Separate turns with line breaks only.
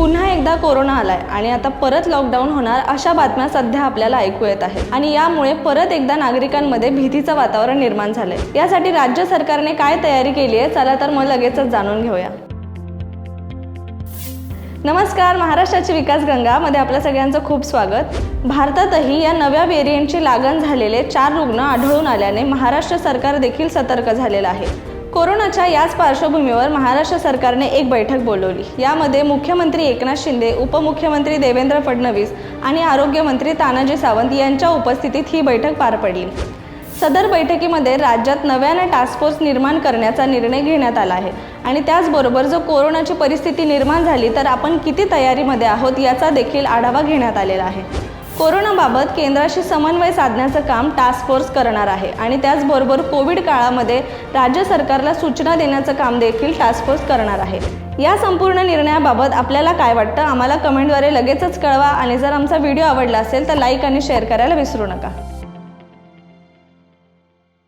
पुन्हा एकदा कोरोना आलाय आणि आता परत लॉकडाऊन होणार अशा बातम्या सध्या आपल्याला ऐकू येत आहेत. आणि यामुळे परत एकदा नागरिकांमध्ये भीतीचं वातावरण निर्माण झालंय. यासाठी राज्य सरकारने काय तयारी केली आहे? चला तर मग लगेचच जाणून घेऊया. नमस्कार महाराष्ट्राची विकास गंगामध्ये आपल्या सगळ्यांचं खूप स्वागत. भारतातही या नव्या व्हेरियंटची लागण झालेले चार रुग्ण आढळून आल्याने महाराष्ट्र सरकार देखील सतर्क झालेलं आहे. कोरोनाच्या याच पार्श्वभूमीवर महाराष्ट्र सरकारने एक बैठक बोलवली. यामध्ये मुख्यमंत्री एकनाथ शिंदे उपमुख्यमंत्री देवेंद्र फडणवीस आणि आरोग्यमंत्री तानाजी सावंत यांच्या उपस्थितीत ही बैठक पार पडली. सदर बैठकीमध्ये राज्यात नव्याने टास्क फोर्स निर्माण करण्याचा निर्णय घेण्यात आला आहे आणि त्याचबरोबर जर कोरोनाची परिस्थिती निर्माण झाली तर आपण किती तयारीमध्ये आहोत याचा देखील आढावा घेण्यात आलेला आहे. कोरोनाबाबत केंद्राशी समन्वय साधण्याचं काम टास्क फोर्स करणार आहे. आणि त्याचबरोबर कोविड काळामध्ये राज्य सरकारला सूचना देण्याचं काम देखील टास्क फोर्स करणार आहे. या संपूर्ण निर्णयाबाबत आपल्याला काय वाटतं? आम्हाला कमेंटद्वारे लगेचच कळवा. आणि जर आमचा व्हिडिओ आवडला असेल तर लाईक आणि शेअर करायला विसरू नका.